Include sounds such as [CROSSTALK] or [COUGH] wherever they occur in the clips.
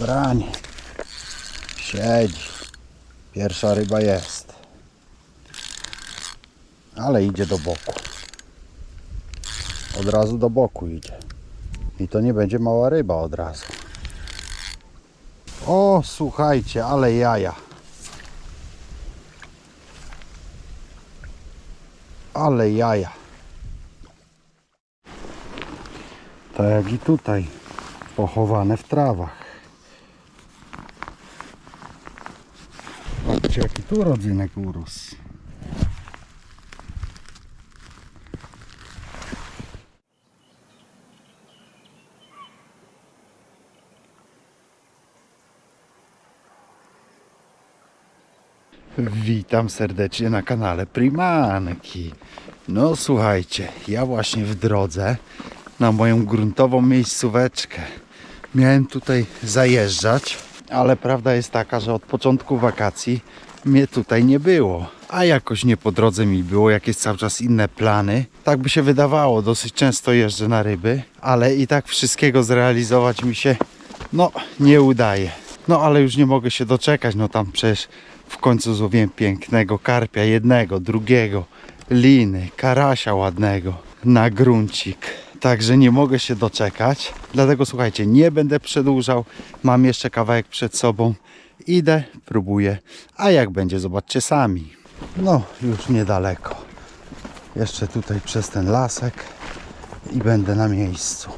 Branie. Siedzi. Pierwsza ryba jest. Ale idzie do boku. Od razu do boku idzie. I to nie będzie mała ryba od razu. O, słuchajcie, ale jaja. Ale jaja. Tak jak i tutaj. Pochowane w trawach. Patrzcie jaki tu rodzynek urósł. Witam serdecznie na kanale Primanki. No słuchajcie, ja właśnie w drodze na moją gruntową miejscóweczkę. Miałem tutaj zajeżdżać, ale prawda jest taka, że od początku wakacji mnie tutaj nie było. A jakoś nie po drodze mi było, jakieś cały czas inne plany. Tak by się wydawało, dosyć często jeżdżę na ryby, ale i tak wszystkiego zrealizować mi się, no, nie udaje. No ale już nie mogę się doczekać, no tam przecież w końcu złowiłem pięknego karpia, jednego, drugiego, liny, karasia ładnego na gruncik. Także nie mogę się doczekać. Dlatego słuchajcie, nie będę przedłużał. Mam jeszcze kawałek przed sobą. Idę, próbuję. A jak będzie, zobaczcie sami. No, już niedaleko. Jeszcze tutaj przez ten lasek i będę na miejscu.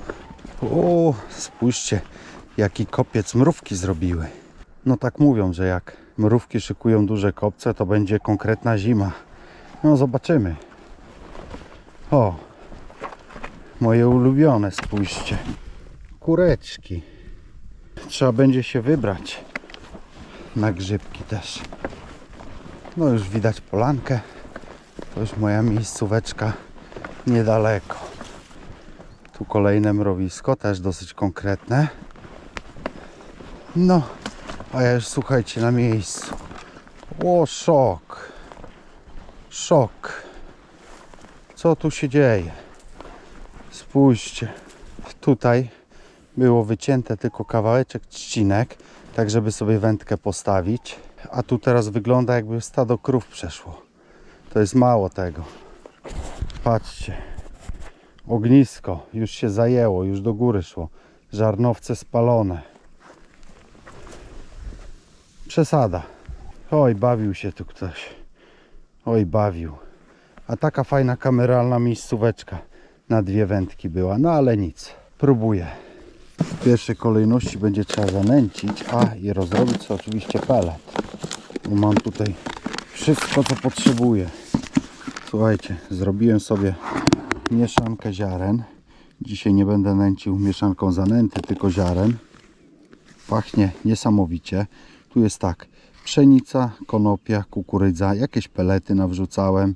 O, spójrzcie, jaki kopiec mrówki zrobiły. No tak mówią, że jak mrówki szykują duże kopce, to będzie konkretna zima. No zobaczymy. O, moje ulubione, spójrzcie. Kureczki. Trzeba będzie się wybrać na grzybki też. No już widać polankę. To już moja miejscóweczka niedaleko. Tu kolejne mrowisko, też dosyć konkretne. No, a ja już słuchajcie na miejscu. O, szok. Szok. Co tu się dzieje? Spójrzcie. Tutaj było wycięte tylko kawałeczek trzcinek, tak żeby sobie wędkę postawić. A tu teraz wygląda jakby stado krów przeszło. To jest mało tego. Patrzcie. Ognisko już się zajęło, już do góry szło. Żarnowce spalone. Przesada. Oj, bawił się tu ktoś. Oj, bawił. A taka fajna kameralna miejscóweczka na dwie wędki była. No ale nic. Próbuję. W pierwszej kolejności będzie trzeba zanęcić, a i rozrobić sobie oczywiście pelet. Bo mam tutaj wszystko co potrzebuję. Słuchajcie, zrobiłem sobie mieszankę ziaren. Dzisiaj nie będę nęcił mieszanką zanęty, tylko ziaren. Pachnie niesamowicie. Tu jest tak, pszenica, konopia, kukurydza, jakieś pelety nawrzucałem.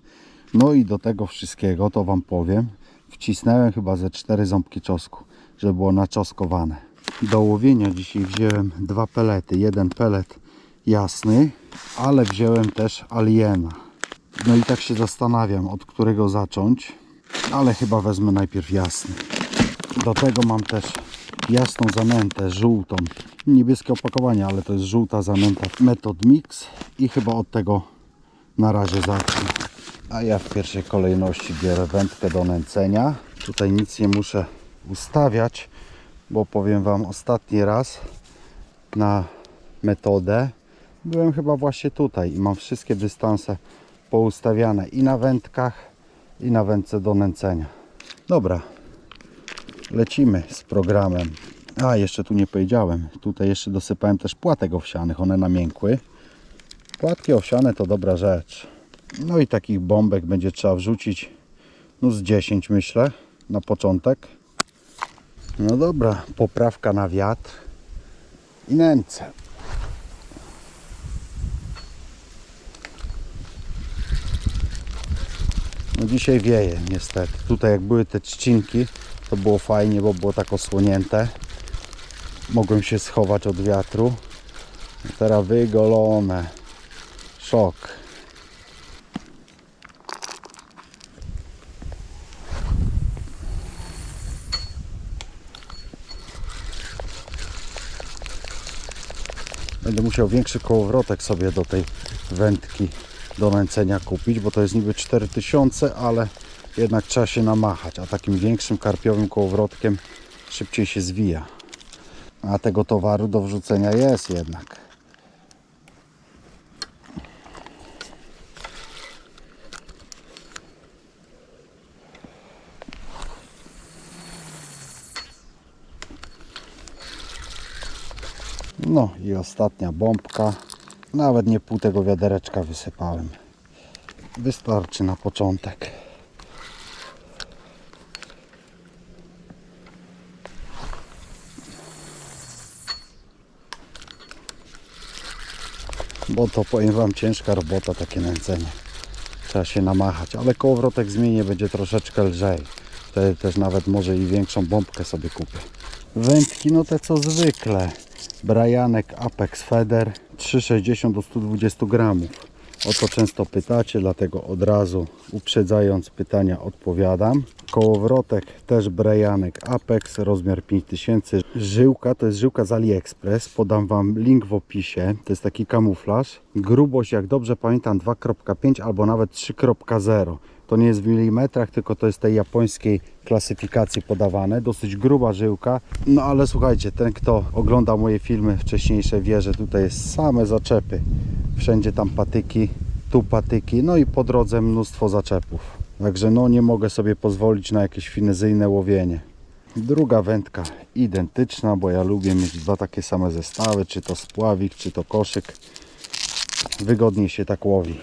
No i do tego wszystkiego, to Wam powiem, wcisnąłem chyba ze cztery ząbki czosku, żeby było naczoskowane. Do łowienia dzisiaj wziąłem dwa pelety. Jeden pelet jasny, ale wziąłem też aliena. No i tak się zastanawiam, od którego zacząć, ale chyba wezmę najpierw jasny. Do tego mam też jasną zanętę, żółtą. Niebieskie opakowanie, ale to jest żółta zanęta Method Mix i chyba od tego na razie zacznę. A ja w pierwszej kolejności biorę wędkę do nęcenia. Tutaj nic nie muszę ustawiać, bo powiem Wam ostatni raz na metodę byłem chyba właśnie tutaj i mam wszystkie dystanse poustawiane i na wędkach i na wędce do nęcenia. Dobra, lecimy z programem. A, jeszcze tu nie powiedziałem. Tutaj jeszcze dosypałem też płatek owsianych. One namiękły. Płatki owsiane to dobra rzecz. No i takich bombek będzie trzeba wrzucić no z 10 myślę na początek. No dobra, poprawka na wiatr i nęcę. No dzisiaj wieje niestety. Tutaj jak były te trzcinki, to było fajnie, bo było tak osłonięte. Mogłem się schować od wiatru. Teraz wygolone. Szok. Będę musiał większy kołowrotek sobie do tej wędki do nęcenia kupić, bo to jest niby 4000, ale jednak trzeba się namachać, a takim większym karpiowym kołowrotkiem szybciej się zwija. A tego towaru do wrzucenia jest jednak. No i ostatnia bombka. Nawet nie pół tego wiadereczka wysypałem. Wystarczy na początek. Bo to powiem Wam ciężka robota takie nęcenie. Trzeba się namachać, ale kołowrotek zmienię będzie troszeczkę lżej. Wtedy też nawet może i większą bombkę sobie kupię. Wędki no te co zwykle. Brajanek Apex Feder 360 do 120 gramów. O to często pytacie, dlatego od razu uprzedzając pytania odpowiadam. Kołowrotek też Brajanek Apex, rozmiar 5000. Żyłka to jest żyłka z AliExpress. Podam Wam link w opisie. To jest taki kamuflaż. Grubość, jak dobrze pamiętam, 2.5 albo nawet 3.0. To nie jest w milimetrach, tylko to jest tej japońskiej klasyfikacji podawane. Dosyć gruba żyłka. No ale słuchajcie, ten kto ogląda moje filmy wcześniejsze wie, że tutaj jest same zaczepy. Wszędzie tam patyki, tu patyki, no i po drodze mnóstwo zaczepów. Także no nie mogę sobie pozwolić na jakieś finezyjne łowienie. Druga wędka identyczna, bo ja lubię mieć dwa takie same zestawy, czy to spławik, czy to koszyk. Wygodniej się tak łowi.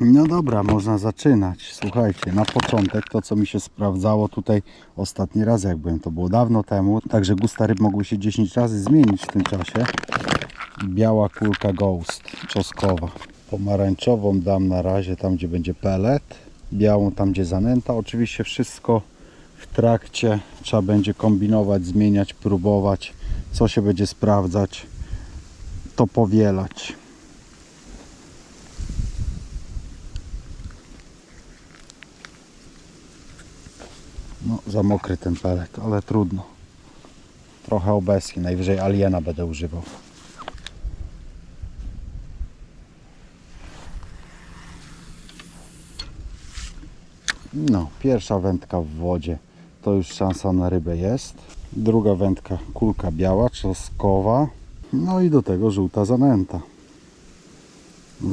No dobra, można zaczynać. Słuchajcie, na początek to co mi się sprawdzało tutaj ostatni raz jak byłem, to było dawno temu, także gusta ryb mogły się 10 razy zmienić w tym czasie. Biała kulka Ghost, czoskowa. Pomarańczową dam na razie tam gdzie będzie pelet, białą tam gdzie zanęta. Oczywiście wszystko w trakcie trzeba będzie kombinować, zmieniać, próbować, co się będzie sprawdzać, to powielać. Za mokry ten pelet, ale trudno. Trochę obeski, najwyżej aliena będę używał. No, pierwsza wędka w wodzie to już szansa na rybę jest. Druga wędka kulka biała, czosnkowa. No i do tego żółta zanęta.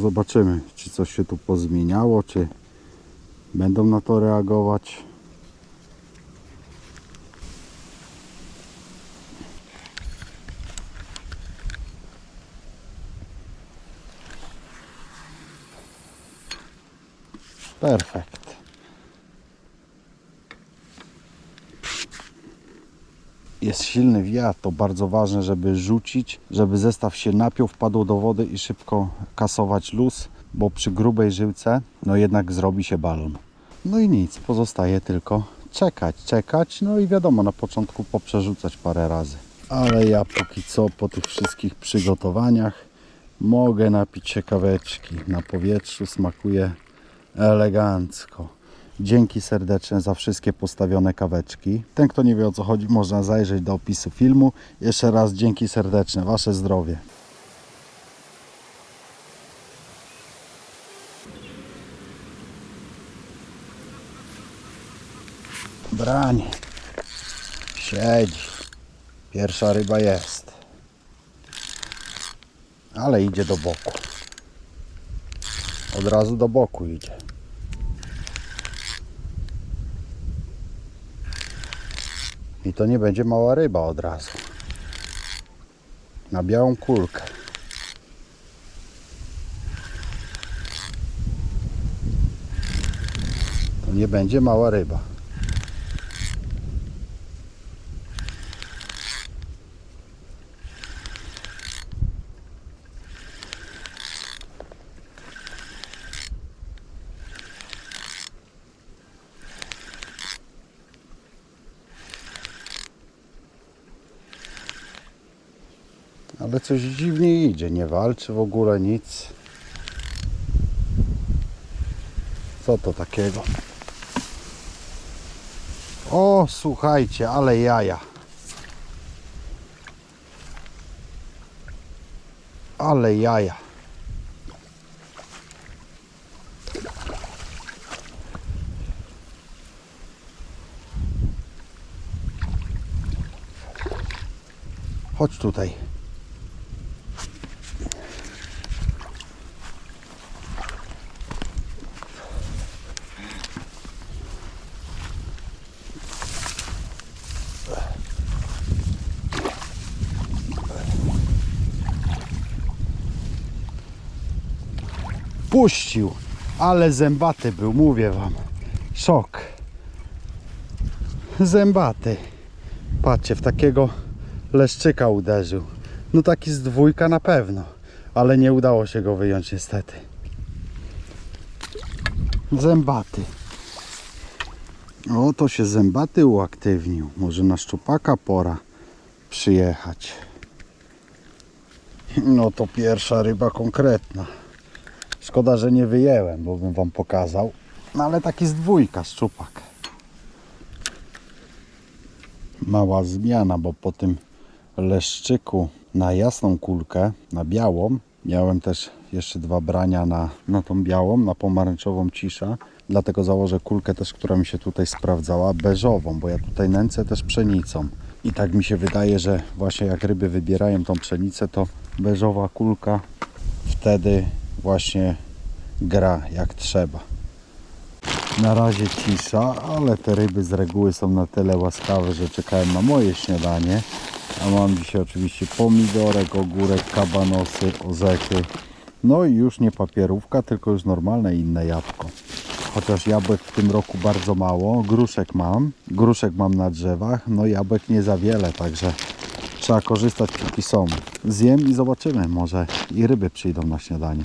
Zobaczymy, czy coś się tu pozmieniało, czy będą na to reagować. Perfekt. Jest silny wiatr, to bardzo ważne, żeby rzucić, żeby zestaw się napiął, wpadł do wody i szybko kasować luz, bo przy grubej żyłce no jednak zrobi się balon. No i nic, pozostaje tylko czekać, czekać, no i wiadomo, na początku poprzerzucać parę razy. Ale ja póki co po tych wszystkich przygotowaniach mogę napić się kaweczki. Na powietrzu smakuje elegancko. Dzięki serdeczne za wszystkie postawione kaweczki. Ten, kto nie wie o co chodzi, można zajrzeć do opisu filmu. Jeszcze raz dzięki serdeczne. Wasze zdrowie. Brań. Siedzi. Pierwsza ryba jest. Ale idzie do boku. Od razu do boku idzie. I to nie będzie mała ryba od razu. Na białą kulkę. To nie będzie mała ryba. Ale coś dziwnie idzie, nie walczy w ogóle nic. Co to takiego? O, słuchajcie, ale jaja. Ale jaja. Chodź tutaj. Puścił, ale zębaty był, mówię wam. Szok. Zębaty. Patrzcie, w takiego leszczyka uderzył. No taki z dwójka na pewno, ale nie udało się go wyjąć niestety. Zębaty. O, to się zębaty uaktywnił. Może na szczupaka pora przyjechać. No to pierwsza ryba konkretna. Szkoda, że nie wyjęłem, bo bym wam pokazał. No ale taki z dwójka szczupak. Mała zmiana, bo po tym leszczyku na jasną kulkę, na białą, miałem też jeszcze dwa brania na, na tą białą, na pomarańczową cisza. Dlatego założę kulkę też, która mi się tutaj sprawdzała, beżową, bo ja tutaj nęcę też pszenicą. I tak mi się wydaje, że właśnie jak ryby wybierają tą pszenicę, to beżowa kulka wtedy właśnie gra jak trzeba. Na razie cisza, ale te ryby z reguły są na tyle łaskawe, że czekają na moje śniadanie. A mam dzisiaj oczywiście pomidorek, ogórek, kabanosy, ozechy. No i już nie papierówka, tylko już normalne inne jabłko. Chociaż jabłek w tym roku bardzo mało. Gruszek mam. Gruszek mam na drzewach. No jabłek nie za wiele, także trzeba korzystać póki są. Zjem i zobaczymy. Może i ryby przyjdą na śniadanie.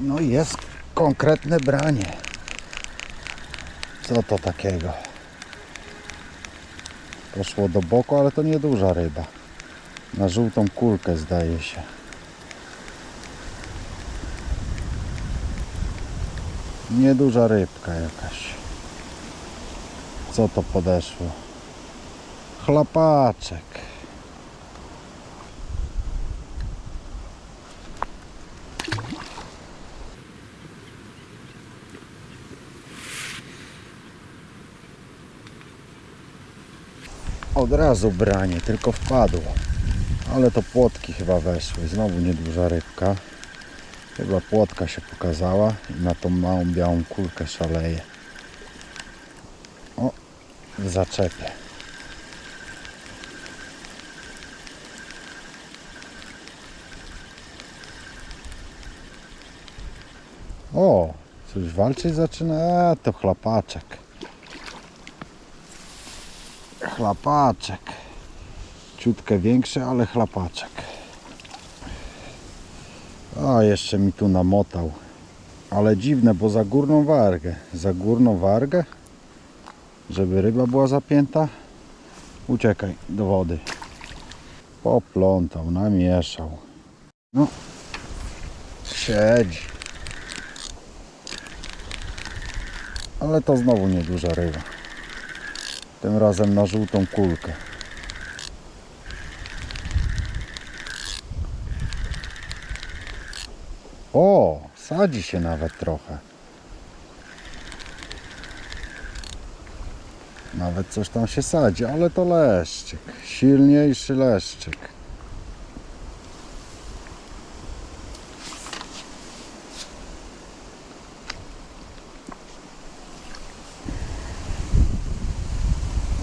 No i jest konkretne branie. Co to takiego? Poszło do boku, ale to nieduża ryba. Na żółtą kulkę zdaje się. Nieduża rybka jakaś. Co to podeszło? Chlapaczek. Od razu branie, tylko wpadło. Ale to płotki chyba weszły. Znowu nieduża rybka. Chyba płotka się pokazała i na tą małą białą kulkę szaleje. O, w zaczepie. O, coś walczyć zaczyna? A, to chlapaczek. Chlapaczek. Ciutkę większy, ale chlapaczek. A, jeszcze mi tu namotał. Ale dziwne, bo za górną wargę. Za górną wargę? Żeby ryba była zapięta? Uciekaj do wody. Poplątał, namieszał. No. Siedzi. Ale to znowu nieduża ryba. Tym razem na żółtą kulkę. O, sadzi się nawet trochę. Nawet coś tam się sadzi, ale to leszczyk. Silniejszy leszczyk.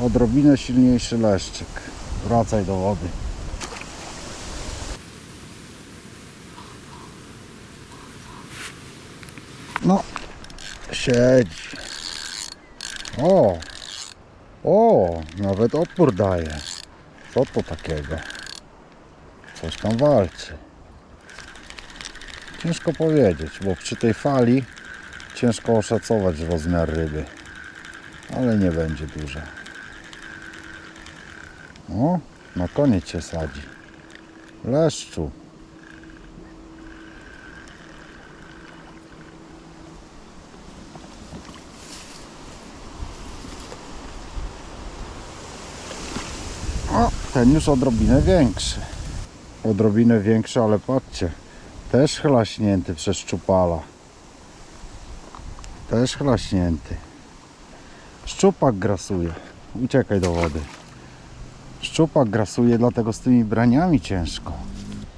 Odrobinę silniejszy leszczyk. Wracaj do wody. No, siedzi. O, o, nawet opór daje. Co to takiego? Coś tam walczy. Ciężko powiedzieć, bo przy tej fali ciężko oszacować rozmiar ryby. ale nie będzie duże. O, na koniec się sadzi. Leszczu. O, ten już odrobinę większy. Odrobinę większy, ale patrzcie. Też chlaśnięty przez szczupala. Też chlaśnięty. Szczupak grasuje. Uciekaj do wody. Szczupak grasuje, dlatego z tymi braniami ciężko.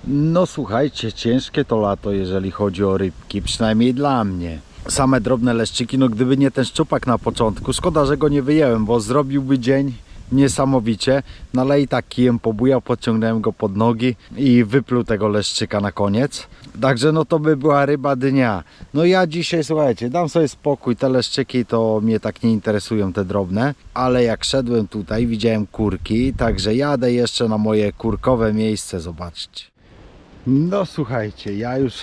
No słuchajcie, ciężkie to lato, jeżeli chodzi o rybki, przynajmniej dla mnie. Same drobne leszczyki, no gdyby nie ten szczupak na początku, szkoda, że go nie wyjęłem, bo zrobiłby dzień niesamowicie. No ale i tak kijem pobujał, podciągnąłem go pod nogi i wypluł tego leszczyka na koniec. Także no to by była ryba dnia. No ja dzisiaj, słuchajcie, dam sobie spokój, te leszczyki to mnie tak nie interesują, te drobne. Ale jak szedłem tutaj, widziałem kurki, także jadę jeszcze na moje kurkowe miejsce, zobaczcie. No słuchajcie, ja już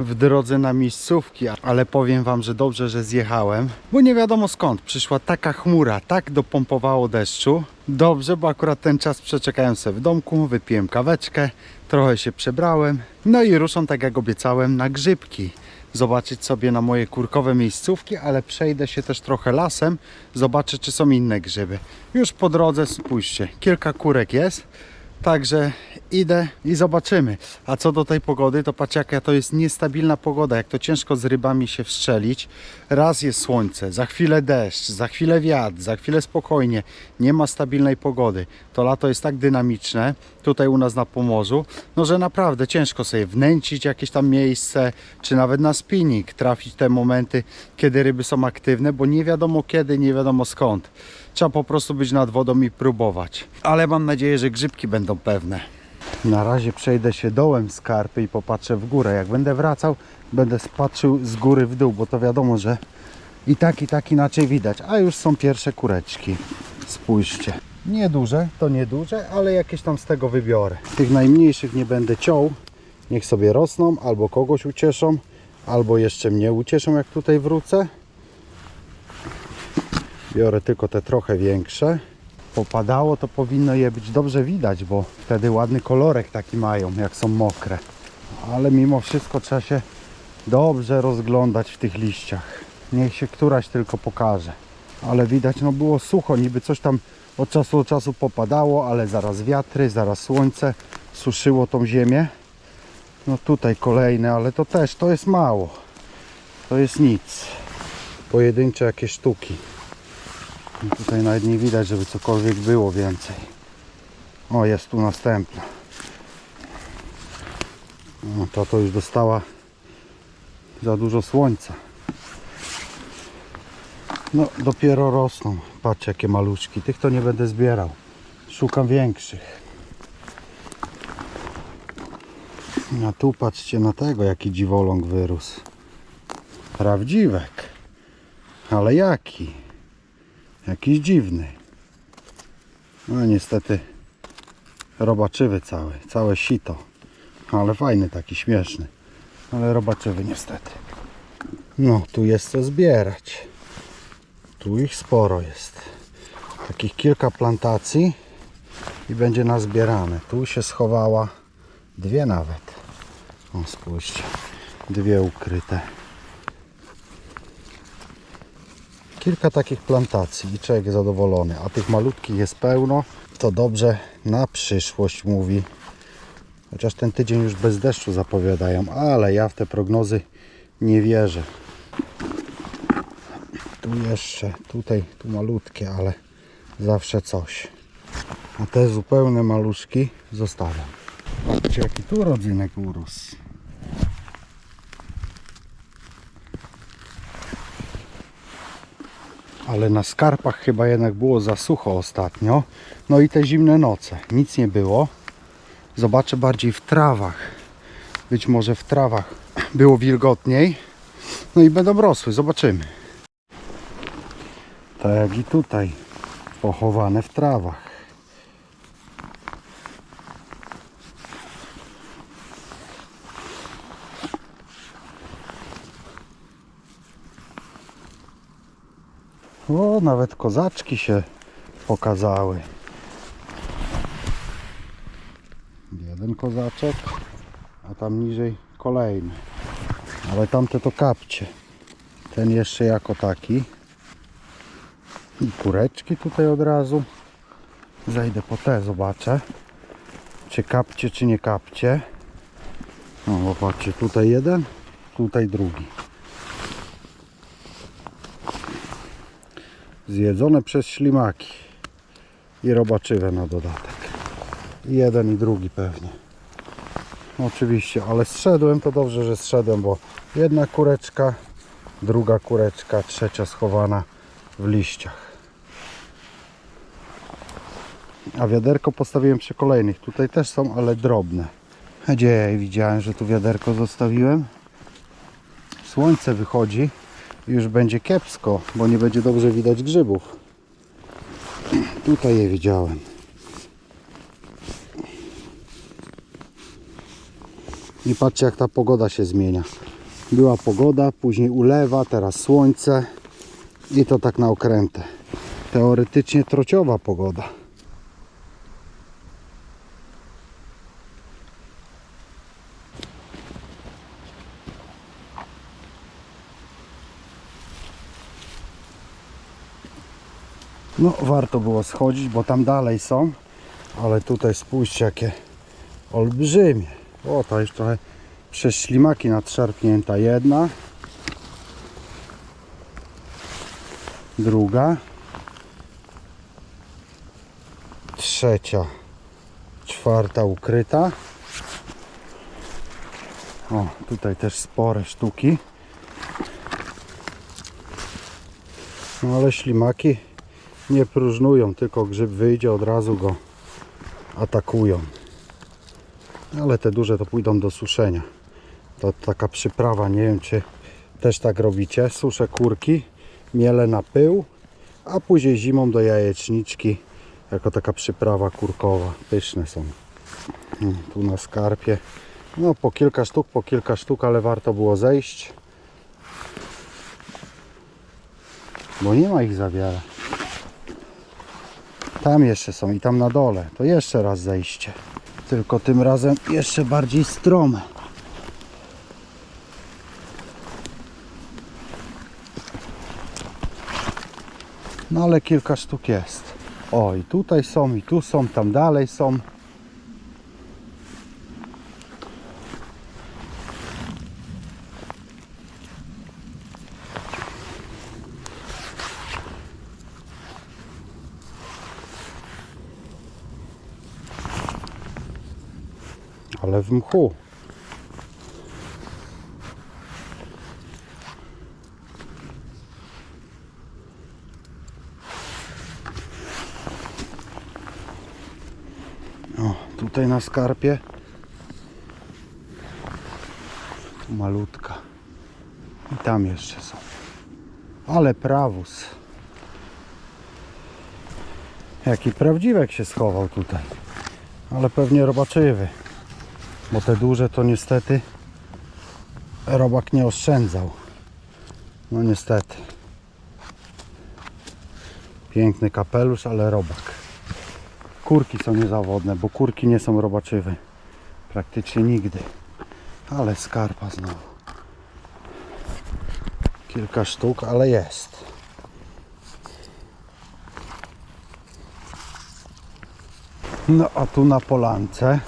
w drodze na miejscówki, ale powiem Wam, że dobrze, że zjechałem, bo nie wiadomo skąd przyszła taka chmura, tak dopompowało deszczu. Dobrze, bo akurat ten czas przeczekałem sobie w domku, wypiłem kaweczkę, trochę się przebrałem, no i ruszam tak jak obiecałem na grzybki. Zobaczyć sobie na moje kurkowe miejscówki, ale przejdę się też trochę lasem, zobaczę czy są inne grzyby. Już po drodze spójrzcie, kilka kurek jest. Także idę i zobaczymy. A co do tej pogody, to patrz jaka to jest niestabilna pogoda, jak to ciężko z rybami się wstrzelić. Raz jest słońce, za chwilę deszcz, za chwilę wiatr, za chwilę spokojnie. Nie ma stabilnej pogody. To lato jest tak dynamiczne, tutaj u nas na Pomorzu, no że naprawdę ciężko sobie wnęcić jakieś tam miejsce, czy nawet na spinning, trafić te momenty, kiedy ryby są aktywne, bo nie wiadomo kiedy, nie wiadomo skąd. Trzeba po prostu być nad wodą i próbować. Ale mam nadzieję, że grzybki będą pewne. Na razie przejdę się dołem skarpy i popatrzę w górę. Jak będę wracał, będę patrzył z góry w dół, bo to wiadomo, że i tak, i tak inaczej widać. A już są pierwsze kureczki. Spójrzcie. Nieduże, to nieduże, ale jakieś tam z tego wybiorę. Tych najmniejszych nie będę ciął. Niech sobie rosną, albo kogoś ucieszą, albo jeszcze mnie ucieszą, jak tutaj wrócę. Biorę tylko te trochę większe. Popadało, to powinno je być dobrze widać, bo wtedy ładny kolorek taki mają, jak są mokre. Ale mimo wszystko trzeba się dobrze rozglądać w tych liściach. Niech się któraś tylko pokaże. Ale widać, no było sucho, niby coś tam od czasu do czasu popadało, ale zaraz wiatry, zaraz słońce suszyło tą ziemię. No tutaj kolejne, ale to też, to jest mało. To jest nic. Pojedyncze jakieś sztuki. No Tutaj nawet nie widać, żeby cokolwiek było więcej. O, jest tu następna. No, to to już dostała za dużo słońca. No, dopiero rosną. Patrz, jakie maluszki. Tych to nie będę zbierał. Szukam większych. A tu patrzcie na tego, jaki dziwoląg wyrósł. Prawdziwek. Ale jaki? Jakiś dziwny. No niestety robaczywy cały, całe sito. Ale fajny taki, śmieszny. Ale robaczywy niestety. No, tu jest co zbierać. Tu ich sporo jest. Takich kilka plantacji i będzie nazbierane. Tu się schowała dwie nawet. O, spójrzcie. Dwie ukryte. Kilka takich plantacji i człowiek zadowolony, a tych malutkich jest pełno, to dobrze na przyszłość mówi. Chociaż ten tydzień już bez deszczu zapowiadają, ale ja w te prognozy nie wierzę. Tu jeszcze, tutaj, tu malutkie, ale zawsze coś. A te zupełne maluszki zostawiam. Patrzcie jaki tu rodzynek urósł. Ale na skarpach chyba jednak było za sucho ostatnio. No i te zimne noce, nic nie było. Zobaczę bardziej w trawach. Być może w trawach [CLEARS THROAT] było wilgotniej. No i będą rosły, zobaczymy. Tak jak i tutaj, pochowane w trawach. O, nawet kozaczki się pokazały. Jeden kozaczek, a tam niżej kolejny. Ale tamte to kapcie. Ten jeszcze jako taki. I kureczki tutaj od razu. Zejdę po te, zobaczę. Czy kapcie, czy nie kapcie. No, popatrzcie, tutaj jeden, tutaj drugi. Zjedzone przez ślimaki. I robaczywe na dodatek. Jeden i drugi pewnie. Oczywiście, ale zszedłem, to dobrze, że zszedłem, bo jedna kureczka, druga kureczka, trzecia schowana w liściach. A wiaderko postawiłem przy kolejnych. Tutaj też są, ale drobne. Gdzie ja widziałem, że tu wiaderko zostawiłem? Słońce wychodzi już będzie kiepsko, bo nie będzie dobrze widać grzybów. Tutaj je widziałem. I patrzcie jak ta pogoda się zmienia. Była pogoda, później ulewa, teraz słońce i to tak na okrętę. Teoretycznie trociowa pogoda. No warto było schodzić, bo tam dalej są, ale tutaj spójrzcie jakie olbrzymie. O, to już trochę przez ślimaki nadszarpnięta jedna. Druga. Trzecia. Czwarta ukryta. O, tutaj też spore sztuki. No ale ślimaki nie próżnują, tylko grzyb wyjdzie, od razu go atakują. Ale te duże to pójdą do suszenia. To taka przyprawa, nie wiem czy też tak robicie. Suszę kurki, mielę na pył, a później zimą do jajeczniczki jako taka przyprawa kurkowa. Pyszne są. Mm, Tu na skarpie. No po kilka sztuk, po kilka sztuk, ale warto było zejść. Bo nie ma ich za wiele. Tam jeszcze są i tam na dole. To jeszcze raz zejście. Tylko tym razem jeszcze bardziej strome. No ale kilka sztuk jest. O i tutaj są, i tu są, tam dalej są. Ale mchu. O, tutaj na skarpie. Tu malutka. I tam jeszcze są. Ale prawus. Jaki prawdziwek się schował tutaj. Ale pewnie robaczywy. Bo te duże to niestety robak nie oszczędzał. No niestety. Piękny kapelusz, ale robak. Kurki są niezawodne, bo kurki nie są robaczywe. Praktycznie nigdy. Ale skarpa znowu. Kilka sztuk, ale jest. No a tu na polance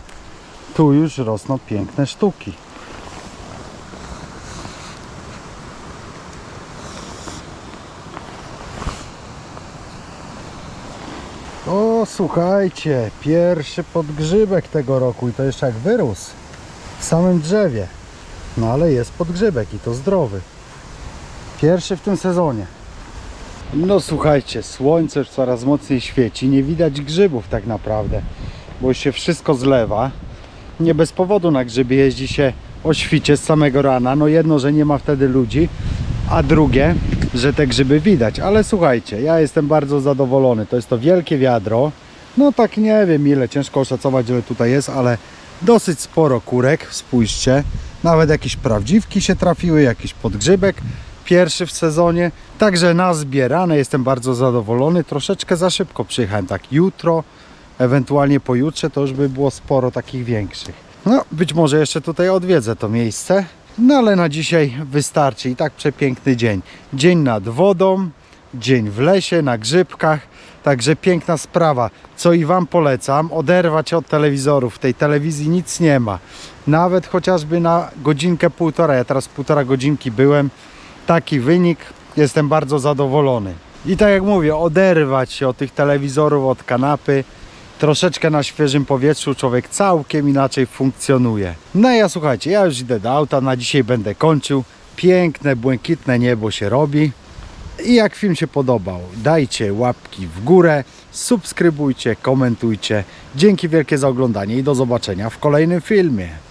tu już rosną piękne sztuki. O, słuchajcie, pierwszy podgrzybek tego roku i to jeszcze jak wyrósł w samym drzewie. No ale jest podgrzybek i to zdrowy. Pierwszy w tym sezonie. No słuchajcie, słońce już coraz mocniej świeci, nie widać grzybów tak naprawdę, bo już się wszystko zlewa. Nie bez powodu na grzybie jeździ się o świcie z samego rana. No jedno, że nie ma wtedy ludzi, a drugie, że te grzyby widać. Ale słuchajcie, ja jestem bardzo zadowolony. To jest to wielkie wiadro. No tak nie wiem ile, ciężko oszacować ile tutaj jest, ale dosyć sporo kurek, spójrzcie. Nawet jakieś prawdziwki się trafiły, jakiś podgrzybek. pierwszy w sezonie, także nazbierane, jestem bardzo zadowolony. Troszeczkę za szybko przyjechałem, tak jutro, ewentualnie pojutrze to już by było sporo takich większych. No, być może jeszcze tutaj odwiedzę to miejsce, no ale na dzisiaj wystarczy i tak przepiękny dzień. Dzień nad wodą, dzień w lesie, na grzybkach, także piękna sprawa. Co i Wam polecam, oderwać od telewizorów, w tej telewizji nic nie ma. Nawet chociażby na godzinkę, półtora, ja teraz półtora godzinki byłem, taki wynik, jestem bardzo zadowolony. I tak jak mówię, oderwać się od tych telewizorów, od kanapy, troszeczkę na świeżym powietrzu człowiek całkiem inaczej funkcjonuje. No i ja słuchajcie, ja już idę do auta, na dzisiaj będę kończył. Piękne, błękitne niebo się robi. I jak film się podobał, dajcie łapki w górę, subskrybujcie, komentujcie. Dzięki wielkie za oglądanie i do zobaczenia w kolejnym filmie.